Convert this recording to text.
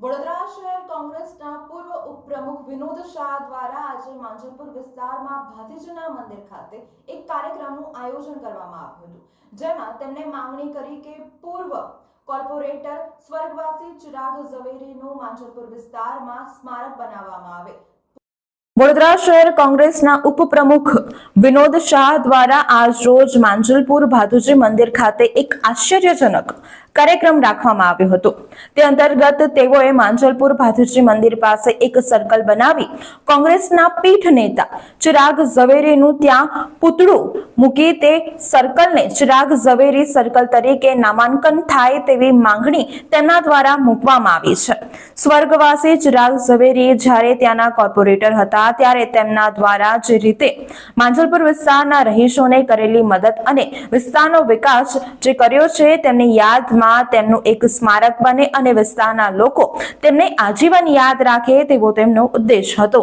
વડોદરા શહેર કોંગ્રેસના પૂર્વ ઉપપ્રમુખ વિનોદ શાહ દ્વારા આજે માંજલપુર વિસ્તારમાં ભાતીજીના મંદિર ખાતે એક કાર્યક્રમનું આયોજન કરવામાં આવ્યું હતું, જેમાં તેમણે માંગણી કરી કે પૂર્વ કોર્પોરેટર સ્વર્ગવાસી ચિરાગ ઝવેરીનું માંજલપુર વિસ્તારમાં સ્મારક બનાવવામાં આવે. વડોદરા શહેર કોંગ્રેસના ઉપપ્રમુખ વિનોદ શાહ દ્વારા આજ રોજ માંજલપુર ભાદુજી મંદિર ખાતે એક આશ્ચર્યજનક કાર્યક્રમ રાખવામાં આવ્યો હતો. તે અંતર્ગત તેઓએ માંજલપુર ભાદુજી મંદિર પાસે એક સર્કલ બનાવી કોંગ્રેસના પીઠ નેતા ચિરાગ ઝવેરીનું ત્યાં પૂતળું મૂકી તે સર્કલને ચિરાગ ઝવેરી સર્કલ તરીકે નામાંકન થાય તેવી માંગણી તેમના દ્વારા મૂકવામાં આવી છે. સ્વર્ગવાસી ચિરાગ ઝવેરી જ્યારે ત્યાંના કોર્પોરેટર હતા ત્યારે તેમના દ્વારા જે રીતે માંજલપુર વિસ્તારના રહીશોને કરેલી મદદ અને વિસ્તારનો વિકાસ જે કર્યો છે તેમની યાદમાં તેમનું એક સ્મારક બને અને વિસ્તારના લોકો તેમને આજીવન યાદ રાખે તેવો તેમનો ઉદ્દેશ હતો.